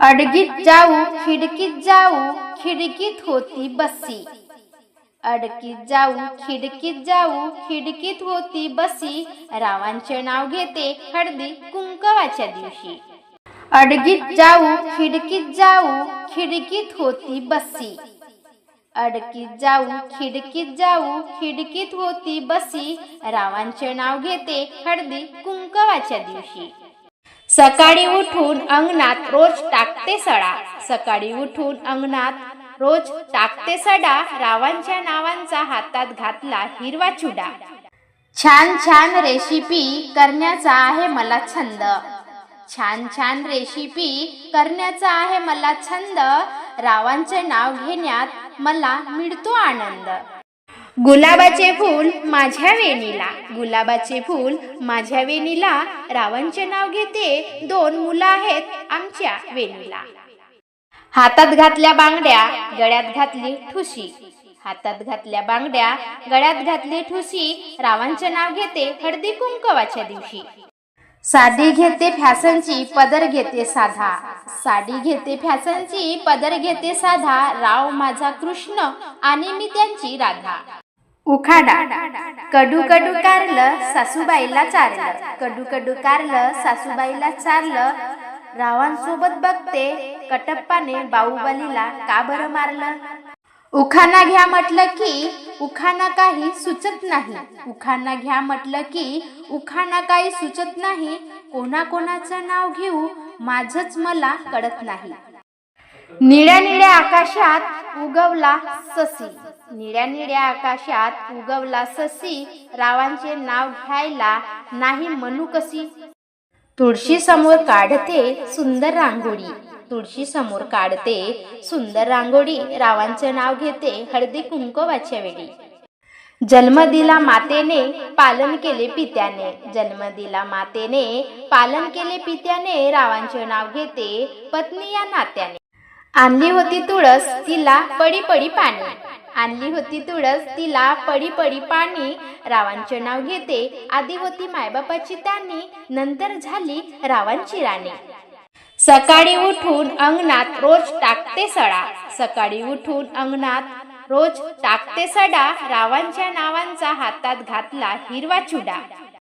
अडगीत जाऊ खिडकीत जाऊ खिडकीत होती बसी. अडकीत जाऊ खिडकीत जाऊ खिडकीत होती बसी. रावांचे नाव घेते हळदी कुंकवाच्या दिवशी. अडगीत जाऊ खिडकीत जाऊ खिडकीत होती बसी. अडकीत जाऊ खिडकीत जाऊ खिडकीत होती बसी. रावांचे नाव घेते हळदी कुंकवाच्या दिवशी. सकाळी उठून अंगणात रोज टाकते सडा. सकाळी उठून अंगणात रोज टाकते सडा. रावांच्या नावांचा हातात घातला हिरवा चुडा. छान छान रेसिपी करण्याचा आहे मला छंद. छान छान रेसिपी करण्याचा आहे मला छंद. रावांचे नाव घेण्यात मला मिळतो आनंद. गुलाबाचे फूल माझ्या वेणीला. गुलाबाचे फूल माझ्या वेणीला. रावांचे नाव घेते दोन मुलं आहेत आमच्या वेणीला. हातात घातल्या बांगड्या गळ्यात घातली ठुशी. हातात घातल्या बांगड्या गळ्यात घातली ठुशी. रावांचे नाव घेते हळदी कुंकवाच्या दिवशी. साडी घेते फॅशनची पदर घेते साधा. साडी घेते फॅशनची पदर घेते साधा. राव माझा कृष्ण आणि मी त्यांची राधा. उखाडा. कडू कडू कारलं सासूबाईला चारलं. कडू कडू कारलं सासूबाईला चारलं. रावांसोबत बघते कटप्पाने बाहुबलीला का बरं मारलं? उखाना घ्या म्हटलं की उखाना काही सुचत नाही. उखाना घ्या म्हटलं की उखाना काही सुचत नाही. कोणाकोणाचं नाव घेऊ माझच मला कळत नाही. निळ्या निळ्या आकाशात उगवला ससी. निळ्या निळ्या आकाशात उगवला ससी. रावांचे नाव घ्यायला नाही म्हणू कशी? तुळशी समोर काढते सुंदर रांगोळी. तुळशी समोर काढते सुंदर रांगोळी. रावांचे नाव घेते हळदी कुंकवाच्या वेळी. जन्म दिला मातेने पालन केले पित्याने. जन्म दिला मातेने पालन केले पित्याने. रावांचे नाव घेते पत्नी या नात्याने. आणली होती तुळस तिला पडी पडी पाणी. आणली होती तुळस तिला पडी पडी पाणी. रावांचे नाव घेते आधी होती मायबापाची त्यांनी नंतर झाली रावांची राणी. सकाळी उठून अंगणात रोज टाकते सडा. सकाळी उठून अंगणात रोज टाकते सडा. रावांच्या नावांचा हातात घातला हिरवा चुडा.